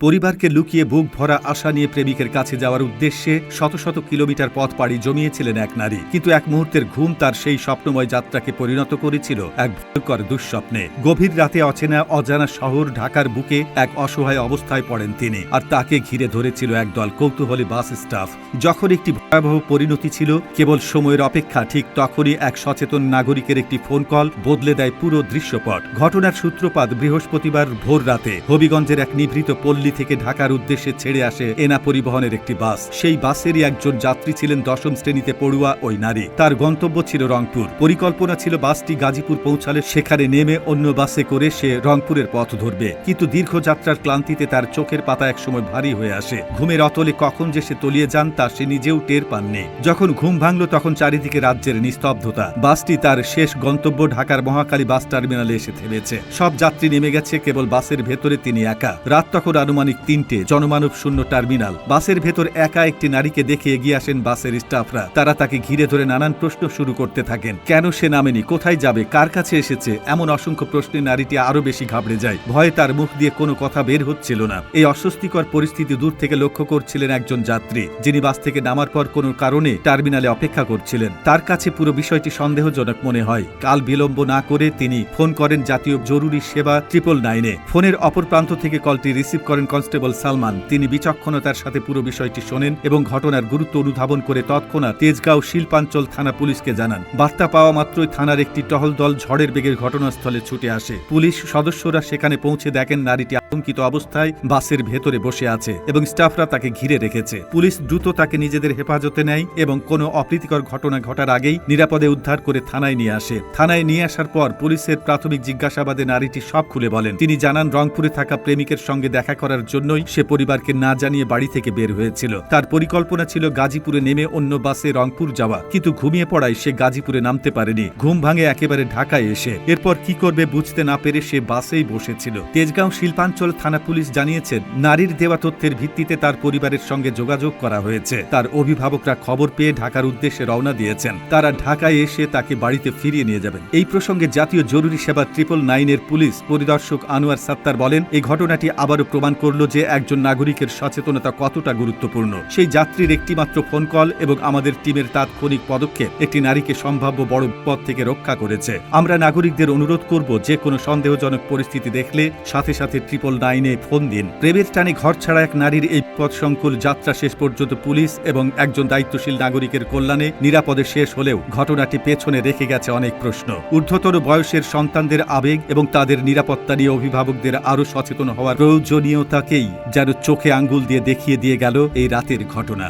পরিবারকে লুকিয়ে বুক ভরা আশা নিয়ে প্রেমিকের কাছে যাওয়ার উদ্দেশ্যে শত শত কিলোমিটার পথ পাড়ি জমিয়েছিলেন এক নারী। কিন্তু এক মুহূর্তের ঘুম তার সেই স্বপ্নময় যাত্রাকে পরিণত করেছিল এক ভয়ঙ্কর দুঃস্বপ্নে। গভীর রাতে অচেনা, অজানা শহর ঢাকার বুকে এক অসহায় অবস্থায় পড়েন তিনি আর তাকে ঘিরে ধরেছিল একদল কৌতূহলী বাস স্টাফ। যখন একটি ভয়াবহ পরিণতি ছিল, কেবল সময়ের অপেক্ষা, ঠিক তখনই এক সচেতন নাগরিকের একটি ফোন কল বদলে দেয় পুরো দৃশ্যপট। ঘটনার সূত্রপাত বৃহস্পতিবার ভোর রাতে। হবিগঞ্জের এক নিভৃত পল্লী থেকে ঢাকার উদ্দেশ্যে ছেড়ে আসে এনা পরিবহনের একটি বাস। সেই বাসেরই একজন যাত্রী ছিলেন দশম শ্রেণীতে পড়ুয়া ওই নারী। তার গন্তব্য ছিল রংপুর। পরিকল্পনা ছিল বাসটি গাজীপুর পৌঁছালে সেখানে নেমে অন্য বাসে করে সে রংপুরের পথ ধরবে। কিন্তু দীর্ঘ যাত্রার ক্লান্তিতে তার চোখের পাতা একসময় ভারী হয়ে আসে। ঘুমের অতলে কখন যে সে তলিয়ে যান তা সে নিজেও টের পাননি। যখন ঘুম ভাঙল তখন চারিদিকে রাজ্যের নিস্তব্ধতা। বাসটি তার শেষ গন্তব্য ঢাকার মহাকালী বাস টার্মিনালে এসে থেমেছে। সব যাত্রী নেমে গেছে, কেবল বাসের ভেতরে তিনি একা। রাত তখন আনুমানিক তিনটে জনমানব শূন্য টার্মিনাল। বাসের ভেতর একা একটি নারীকে দেখে এগিয়ে আসেন বাসের স্টাফরা। তারা তাকে ঘিরে ধরে নানান প্রশ্ন শুরু করতে থাকেন। কেন সে নামেনি? কোথায় যাবে? কার কাছে এসেছে? এমন অসংখ্য প্রশ্নে নারীটি আরও বেশি ঘাবড়ে যায়। ভয়ে তার মুখ দিয়ে কোনো কথা বের হচ্ছিল না। এই অস্বস্তিকর পরিস্থিতি দূর থেকে লক্ষ্য করছিলেন একজন যাত্রী, যিনি বাস থেকে নামার পর কোনো কারণে টার্মিনালে অপেক্ষা করছিলেন। তার কাছে পুরো বিষয়টি সন্দেহজনক মনে হয়। কাল বিলম্ব না করে তিনি ফোন করেন জাতীয় জরুরি সেবা ট্রিপল নাইনে। ফোনের অপর প্রান্ত থেকে কলটি রিসিভ করেন কনস্টেবল সালমান, তিনি বিচক্ষণতার সাথে পুরো বিষয়টি শোনেন এবং ঘটনার গুরুত্ব অনুধাবন করে তৎক্ষণাৎ তেজগাঁও শিল্পাঞ্চল থানা পুলিশকে জানান। বার্তা পাওয়া মাত্রই থানার একটি টহল দল ঝড়ের বেগের ঘটনাস্থলে ছুটে আসে। পুলিশ সদস্যরা সেখানে পৌঁছে দেখেন নারীটি আতঙ্কিত অবস্থায় বাসের ভেতরে বসে আছে এবং স্টাফরা তাকে ঘিরে রেখেছে। পুলিশ দ্রুত তাকে নিজেদের হেফাজতে নেয় এবং কোনো অপ্রীতিকর ঘটনা ঘটার আগেই নিরাপদে উদ্ধার করে থানায় নিয়ে আসে। থানায় নিয়ে আসার পর পুলিশের প্রাথমিক জিজ্ঞাসাবাদে নারীটি সব খুলে বলেন। তিনি জানান, রংপুরে থাকা প্রেমিকের সঙ্গে দেখা করার জন্যই সে পরিবারকে না জানিয়ে বাড়ি থেকে বের হয়েছিল। তার পরিকল্পনা ছিল গাজীপুরে নেমে অন্য বাসে রংপুর যাওয়া, কিন্তু ঘুমিয়ে পড়ায় সে গাজীপুরে নামতে পারেনি। ঘুম ভাঙে একেবারে ঢাকায় এসে। এরপর কি করবে বুঝতে না পেরে সে বাসেই বসেছিল। তেজগাঁও শিল্পাঞ্চল থানা পুলিশ জানিয়েছেন, নারীর দেওয়া তথ্যের ভিত্তিতে তার পরিবারের সঙ্গে যোগাযোগ করা হয়েছে। তার অভিভাবকরা খবর পেয়ে ঢাকার উদ্দেশ্যে রওনা দিয়েছেন। তারা ঢাকায় এসে তাকে বাড়িতে ফিরিয়ে নিয়ে যাবেন। এই প্রসঙ্গে জাতীয় জরুরি সেবা ট্রিপল নাইনের পুলিশ পরিদর্শক আনোয়ার সাত্তার বলেন, এই ঘটনাটি আবারও প্রমাণ করল যে একজন নাগরিকের সচেতনতা কতটা গুরুত্বপূর্ণ। সেই যাত্রীর একটিমাত্র ফোন কল এবং আমাদের টিমের তাৎক্ষণিক পদক্ষেপ একটি নারীকে সম্ভাব্য বড় বিপদ থেকে রক্ষা করেছে। আমরা নাগরিকদের অনুরোধ করব যে কোনো সন্দেহজনক পরিস্থিতি দেখলে সাথে সাথে ট্রিপল নাইনে ফোন দিন। প্রেমের টানে ঘর ছাড়া এক নারীর এই পথ সংকুল যাত্রা শেষ পর্যন্ত পুলিশ এবং একজন দায়িত্বশীল নাগরিকের কল্যাণে নিরাপদে শেষ হলেও ঘটনাটি পেছনে রেখে গেছে অনেক প্রশ্ন। ঊর্ধ্বতর বয়সের সন্তানদের আবেগ এবং তাদের নিরাপত্তা নিয়ে অভিভাবকদের আরও সচেতন হওয়ার প্রয়োজনীয়তাকেই যেন চোখে আঙ্গুল দিয়ে দেখিয়ে দিয়ে গেল এই রাতের ঘটনা।